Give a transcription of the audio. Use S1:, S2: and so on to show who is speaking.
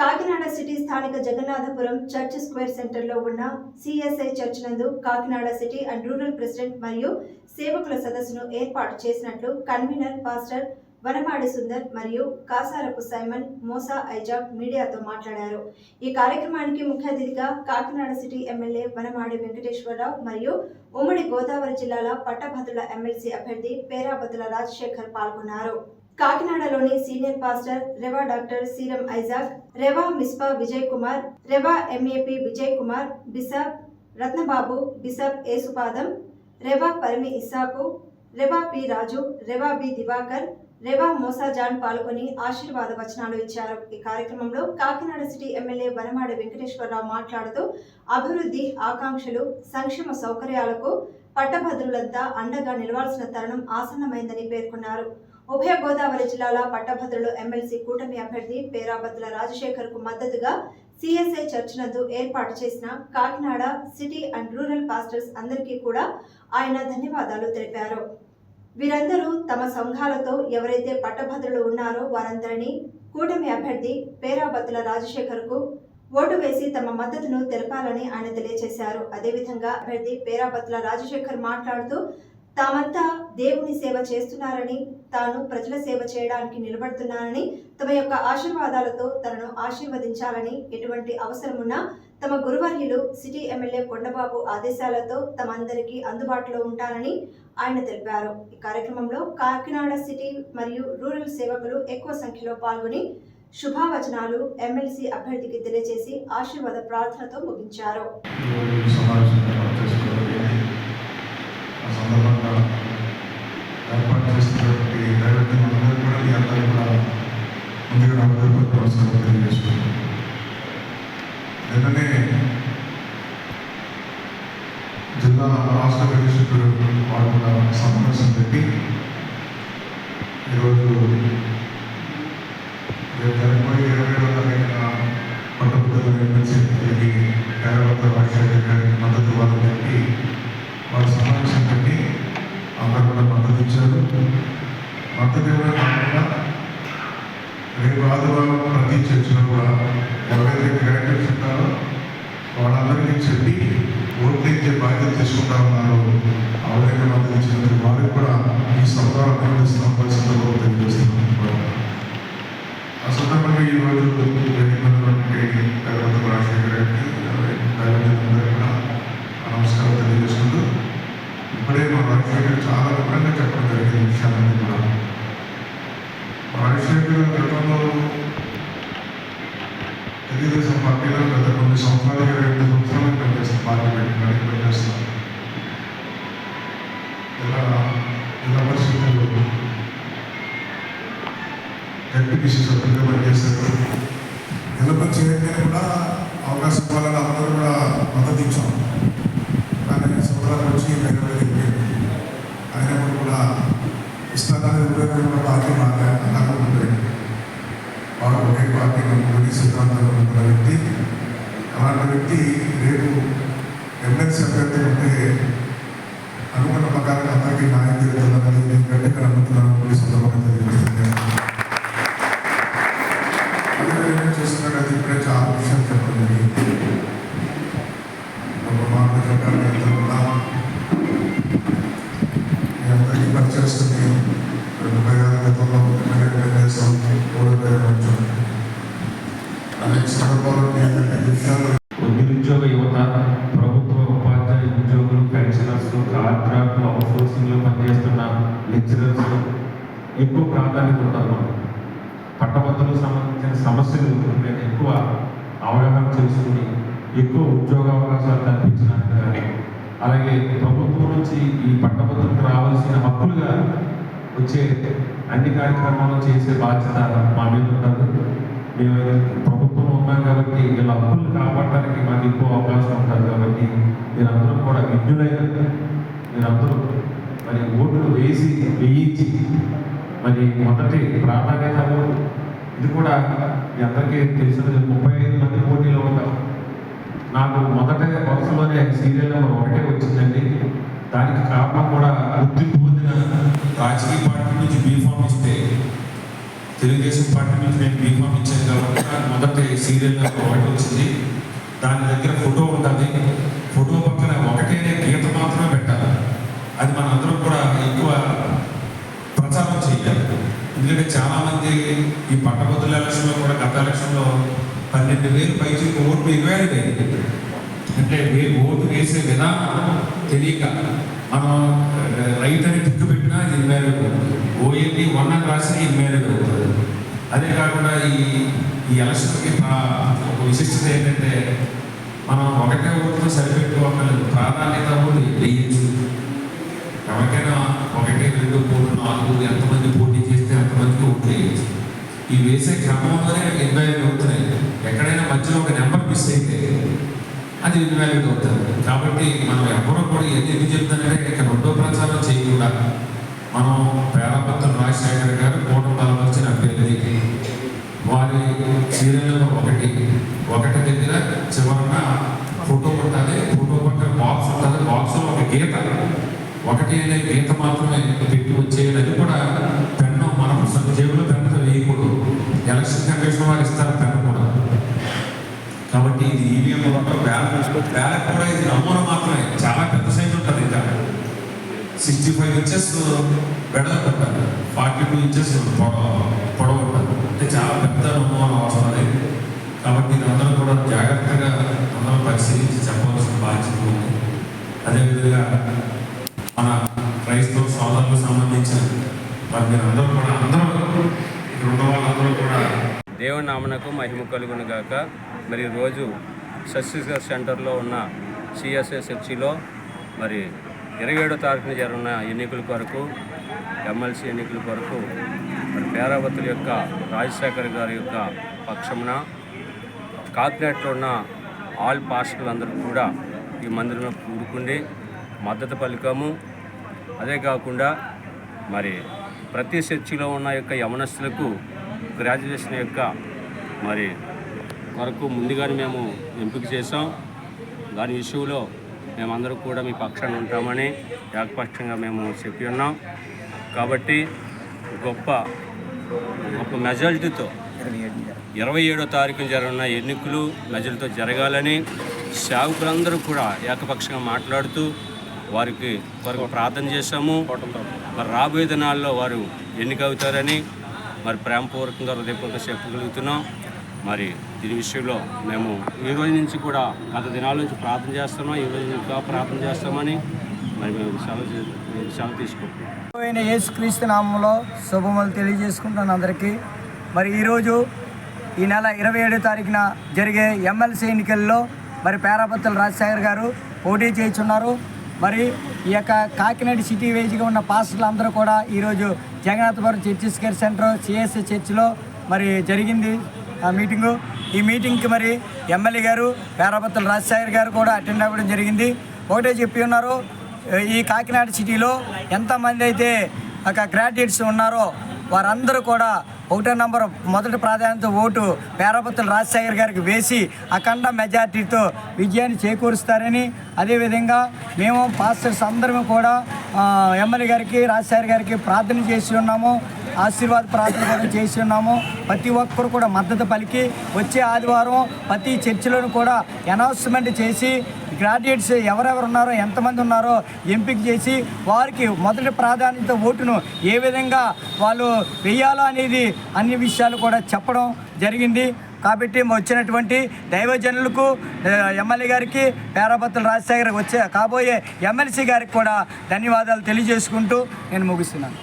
S1: Kakinada city స్థానిక Jagannathapuram church square సెంటర్లో ఉన్న సిఎస్ఐ చర్చ్ నందు Kakinada city and rural president మరియు సేవకుల సదస్సును ఏర్పాటు చేసినట్లు కన్వీనర్ పాస్టర్ వనమాడి సుందర్ మరియు కాసారపు సైమన్ మోసా ఐజాక్ మీడియాతో మాట్లాడారు. ఈ కార్యక్రమానికి ముఖ్య అతిథిగా కాకినాడ సిటీ ఎమ్మెల్యే వనమాడి వెంకటేశ్వరరావు మరియు ఉమ్మడి గోదావరి జిల్లాల పట్టభద్రుల ఎమ్మెల్సీ అభ్యర్థి పేరాబతుల రాజశేఖర్ పాల్గొన్నారు. కాకినాడలోని senior pastor Rev doctor Seeram Isaac Rev Mizpah Vijay Kumar Rev MAP Vijay Kumar bishop Ratnababu bishop Yesupadam Rev Parimi ఇస్సాకు Rev P Raju Rev B Diwakar Rev Mosajan పాల్గొని ఆశీర్వాద వచనాలు ఇచ్చారు. ఈ కార్యక్రమంలో కాకినాడ సిటీ ఎమ్మెల్యే వనమాడి వెంకటేశ్వరరావు మాట్లాడుతూ అభివృద్ధి ఆకాంక్షలు సంక్షేమ సౌకర్యాలకు పట్టభద్రులంతా అండగా నిలవాల్సిన తరుణం ఆసన్నమైందని పేర్కొన్నారు. ఉభయ గోదావరి జిల్లాల పట్టభద్రులు ఎమ్మెల్సీ కూటమి అభ్యర్థి పేరాబత్తుల రాజశేఖర్కు మద్దతుగా సిఎస్ఐ చర్చ్ నందు ఏర్పాటు చేసిన Kakinada city and rural pastors అందరికీ కూడా ఆయన ధన్యవాదాలు తెలిపారు. వీరందరూ తమ సంఘాలతో ఎవరైతే పట్టభద్రులు ఉన్నారో వారందరినీ కూటమి అభ్యర్థి పేరాబత్తుల రాజశేఖర్కు ఓటు వేసి తమ మద్దతును తెలపాలని ఆయన తెలియజేశారు. అదేవిధంగా అభ్యర్థి పేరాబత్తుల రాజశేఖర్ మాట్లాడుతూ తామంతా దేవుని సేవ చేస్తున్నారని తాను ప్రజల సేవ చేయడానికి నిలబడుతున్నానని తమ యొక్క ఆశీర్వాదాలతో తనను ఆశీర్వదించాలని ఎటువంటి అవసరమున్నా తమ గురువర్యులు సిటీ ఎమ్మెల్యే కొండబాబు ఆదేశాలతో తమందరికీ అందుబాటులో ఉంటానని ఆయన తెలిపారు. ఈ కార్యక్రమంలో కాకినాడ సిటీ మరియు రూరల్ సేవకులు ఎక్కువ సంఖ్యలో పాల్గొని శుభావచనాలు ఎమ్మెల్సీ అభ్యర్థికి తెలియజేసి ఆశీర్వాద ప్రార్థనతో ముగించారు
S2: ఈరోజు సమావేశం ఏర్పాటు చేసుకోవాలి ఆ సందర్భంగా ఏర్పాటు చేసినటువంటి దైవజ్ఞులందరూ మీ అందరూ కూడా ముందుగా నా హృదయపూర్వక నమస్కారం తెలియజేస్తున్నాను నిన్ననే జిల్లా రాష్ట్ర పరిషత్తులు వాళ్ళు కూడా సమావేశం పెట్టి ఈరోజు రేపు జరగబోయే ఇరవై ఏడవ తారీఖున పట్టభద్రుల ఎమ్మెల్సీకి పేరవత రాజశేఖర్ గారికి మద్దతు ఇవ్వాలని చెప్పి వారు సమావేశం పెట్టి అందరూ కూడా మద్దతు ఇచ్చారు మద్దతు ఇవ్వడం కాకుండా రేపు ఆదివారం ప్రతి చర్చిలో కూడా ఎవరైతే గ్రాడ్యుయేట్స్ ఉన్నారో వాళ్ళందరికీ చెప్పి ఓట్లు బాధ్యత తీసుకుంటా ఉన్నారు. ఎవరైతే మద్దతు ఇచ్చినందుకు వారికి కూడా ఈ సంవత్సరాలు అభినందిస్తున్నాం పరిస్థితుల్లో తెలియజేస్తున్నాం కూడా ఆ సందర్భంగా ఈరోజు జరిగినటువంటి తర్వాత రాజశేఖర్ గారికి కూడా నమస్కారం తెలియజేసుకుంటూ ఇప్పుడే మా రాజశేఖర్ చాలా వివరంగా చెప్పడం జరిగిన విషయాలన్నీ కూడా. రాజశేఖర్ గతంలో తెలుగుదేశం పార్టీలో గత కొన్ని సంవత్సరాలుగా రెండు సంవత్సరాలు పనిచేస్తాం పార్టీ పెట్టి పెట్టుకొని పనిచేస్తాం ఇలా ఇలా పరిస్థితుల్లో జడ్పీటీసీ సభ్యులుగా పనిచేస్తారు నిలబడి చేయడానికి కూడా అవకాశం ఇవ్వాలని అందరూ కూడా మద్దతు ఇచ్చాం కానీ సోదరులకు వచ్చి వేరే వేరే చెప్పారు కూడా ఇస్తానని కూడా పార్టీ మాట్లాడారు వాడు ఒకే పార్టీ నమ్ముకుని సిద్ధాంతంలో ఉన్న వ్యక్తి అలాంటి వ్యక్తి రేపు ఎమ్మెల్సీ అభ్యర్థి ఉంటే అనుకున్న ప్రకారం అందరికీ న్యాయం జరుగుతుందని నేను గట్టిగా నమ్ముతున్నాను ఈ సందర్భంగా తెలియజేస్తున్నాను అందరూ ఏం ఇప్పుడే చాలా విషయాలు చెప్పడం జరిగింది.
S3: నిరుద్యోగ యువత ప్రభుత్వ ఉపాధ్యాయ ఉద్యోగులు పెన్షనర్స్ కాంట్రాక్ట్ అవుట్సోర్సింగ్లో పనిచేస్తున్న లెక్చరర్స్ ఎక్కువ ప్రాధాన్యత ఉంటారు పట్టభద్రులకు సంబంధించిన సమస్యలు మీద ఎక్కువ అవగాహన చేసుకుని ఎక్కువ ఉద్యోగ అవకాశాలు కల్పించడానికి కానీ అలాగే ప్రభుత్వం నుంచి ఈ పట్టభద్రులకు రావాల్సిన హక్కులుగా వచ్చే అన్ని కార్యక్రమాలు చేసే బాధ్యత మా మీద ఉంటుంది. ప్రభుత్వం ఉన్నాం కాబట్టి వీళ్ళ హక్కులు కాపాడటానికి మాకు ఎక్కువ అవకాశం ఉంటుంది కాబట్టి మీరందరూ కూడా విజ్ఞులైన మీరందరూ మరి ఓట్లు వేసి వేయించి మరి మొదటి ప్రాధాన్యత ఇది కూడా మీ అందరికీ తెలిసినది. ముప్పై ఐదు మంది పోటీలో ఉంటారు నాకు మొదట వరుసలోనే సీరియల్ నెంబర్ ఒకటే వచ్చిందండి. దానికి కారణం కూడా గుర్తింపు పొందిన రాజకీయ పార్టీ నుంచి బీఫామ్ ఇస్తే తెలుగుదేశం పార్టీ నుంచి నేను బీఫామ్ ఇచ్చాను కాబట్టి మొదటి సీరియల్ ఒకటి వచ్చింది. దాని దగ్గర ఫోటో ఉంటుంది ఫోటో పక్కన ఒకటే గీత మాత్రమే పెట్టాలి. అది మనందరం కూడా ఎక్కువ ప్రచారం చేయాలి. ఎందుకంటే చాలామంది ఈ పట్టభద్రుల ఎలక్షన్లో కూడా గత ఎలక్షన్లో పన్నెండు వేలు పైచి ఓట్లు ఇన్వాలిడ్ అయింది అంటే వే- ఓటు వేసే విధానం తెలియక మనం రైట్ అని టిక్కు పెట్టినా ఇది ఐదు ఓఎల్ఈ వన్ అని రాసి ఇరవై ఐదు అదే కాకుండా ఈ ఈ ఎలక్షన్కి ఒక విశిష్టత ఏంటంటే మనం ఒకటే ఓటుతో సరిపెట్టుకోవాలి ప్రాధాన్యత ఓటు వేయచ్చు ఎవరికైనా ఒకటి రెండు మూడు నాలుగు ఎంతమంది పోటీ చేస్తే అంతమందికి ఓట్లు వేయచ్చు. ఈ వేసే క్రమంలోనే ఇన్వాల్వ్ అవుతున్నాయి. ఎక్కడైనా మధ్యలో ఒక నెంబర్ మిస్ అయితే అది ఇన్వాలిడ్ అవుతుంది. కాబట్టి మనం ఎవరో కూడా ఏది ఎందుకు చెప్తానంటే ఇక్కడ రెండో ప్రచారం చేయకుండా మనం పేరాపత్రం రాజశేఖర్ గారు కూటమి వచ్చిన అభ్యర్థి వారి సీరియల్లో ఒకటి. ఒకటి దగ్గర చివరన ఫోటో పట్టాలి. ఫోటో పట్టిన బాక్స్ ఉంటుంది. బాక్స్లో ఒక గీత. ఒకటి అనే గీత మాత్రమే పెట్టి వచ్చేది అది కూడా పెన్ను మనం జేబులో పెన్నుతో వేయకూడదు. ఎలక్షన్ కమిషన్ వారు ఇస్తారు పెన్ను కూడా. కాబట్టి ఇది ఈవీఎం బ్యాలెట్ బ్యాలెట్ కూడా ఇది నమూనా మాత్రమే. చాలా పెద్ద సైజ్ ఉంటుంది ఇంకా. సిక్స్టీ ఫైవ్ ఇంచెస్ వెడల్పు ఉంటుంది. ఫార్టీ టూ ఇంచెస్ పొడవు అంటే చాలా పెద్ద నమూనా వస్తుంది కాబట్టి అందరూ కూడా జాగ్రత్తగా అందరూ పరిశీలించి చెప్పవలసిన బాధ్యత ఉంది. అదేవిధంగా మన క్రైస్తవ సోదరులకు సంబంధించిన మరి మీరు అందరూ కూడా అందరూ ఇక్కడ ఉన్న వాళ్ళందరూ కూడా
S4: దేవుని నామనకు మహిమ కలుగును గాక. మరి రోజు సస్యశ్వర్ సెంటర్లో ఉన్న సిఎస్ఏ చర్చిలో మరి ఇరవై ఏడో తారీఖున జరుగున్న ఎన్నికల కొరకు ఎమ్మెల్సీ ఎన్నికల కొరకు మరి పేరావతుల యొక్క రాజశేఖర్ గారి యొక్క పక్షమున కాకినాడలో ఉన్న ఆల్ పాస్టర్లందరూ కూడా ఈ మందిరంలో కూడుకుండి మద్దతు పలికాము. అదే కాకుండా మరి ప్రతి చర్చిలో ఉన్న యొక్క యమనస్తులకు గ్రాడ్యుయేషన్ యొక్క మరి వరకు ముందుగానే మేము ఎంపిక చేసాం దాని ఇష్యూలో మేమందరూ కూడా మీ పక్షాన ఉంటామని ఏకపక్షంగా మేము చెప్పి ఉన్నాం. కాబట్టి గొప్ప ఒక మెజారిటీతో ఇరవై ఏడో తారీఖున జరగనున్న ఎన్నికలు మెజారిటీతో జరగాలని సేవకులందరూ కూడా ఏకపక్షంగా మాట్లాడుతూ వారికి వారికి ప్రార్థన చేశాము. మరి రాబోయే దినాల్లో వారు ఎన్నికవుతారని మరి ప్రేమపూర్వకంగా హృదయపూర్వకంగా చెప్పగలుగుతున్నాం. మరి దీని విషయంలో మేము ఈ రోజు నుంచి కూడా గత దినాల నుంచి ప్రార్థన చేస్తున్నాం. ఈ రోజు ఇంకా ప్రార్థన చేస్తామని
S5: పోయిన యేసుక్రీస్తు నామంలో శుభములు తెలియజేసుకుంటున్నాను అందరికీ. మరి ఈరోజు ఈ నెల ఇరవై ఏడో తారీఖున జరిగే ఎమ్మెల్సీ ఎన్నికల్లో మరి పేరాపత్తుల రాజశేఖర్ గారు పోటీ చేయించున్నారు. మరి ఈ యొక్క కాకినాడ సిటీ వేజ్గా ఉన్న పాస్టర్లు అందరూ కూడా ఈరోజు Jagannathapuram churches care centre CSC చర్చిలో మరి జరిగింది ఆ మీటింగు. ఈ మీటింగ్కి మరి ఎమ్మెల్యే గారు పేరాపత్తుల రాజశేఖర్ గారు కూడా అటెండ్ అవ్వడం జరిగింది. ఒకటే చెప్పి ఉన్నారు ఈ కాకినాడ సిటీలో ఎంతమంది అయితే ఒక గ్రాడ్యుయేట్స్ ఉన్నారో వారందరూ కూడా ఒకటో నంబర్ మొదటి ప్రాధాన్యత ఓటు పేరాపతులు రాజశేఖర్ గారికి వేసి అఖండ మెజార్టీతో విజయాన్ని చేకూరుస్తారని అదేవిధంగా మేము పాస్టర్స్ అందరం కూడా ఎమ్మెల్యే గారికి రాజశేఖర్ గారికి ప్రార్థన చేసి ఉన్నాము ఆశీర్వాద ప్రార్థన కూడా చేసి ఉన్నాము. ప్రతి ఒక్కరు కూడా మద్దతు పలికి వచ్చే ఆదివారం ప్రతి చర్చిలోనూ కూడా అనౌన్స్మెంట్ చేసి గ్రాడ్యుయేట్స్ ఎవరెవరు ఉన్నారో ఎంతమంది ఉన్నారో ఎంపిక చేసి వారికి మొదటి ప్రాధాన్యత ఓటును ఏ విధంగా వాళ్ళు వెయ్యాలో అనేది అన్ని విషయాలు కూడా చెప్పడం జరిగింది. కాబట్టి వచ్చినటువంటి దైవజనులకు ఎమ్మెల్యే గారికి పేరాపత్రుల రాజశేఖర్ వచ్చే కాబోయే ఎమ్మెల్సీ గారికి కూడా ధన్యవాదాలు తెలియజేసుకుంటూ నేను ముగిస్తున్నాను.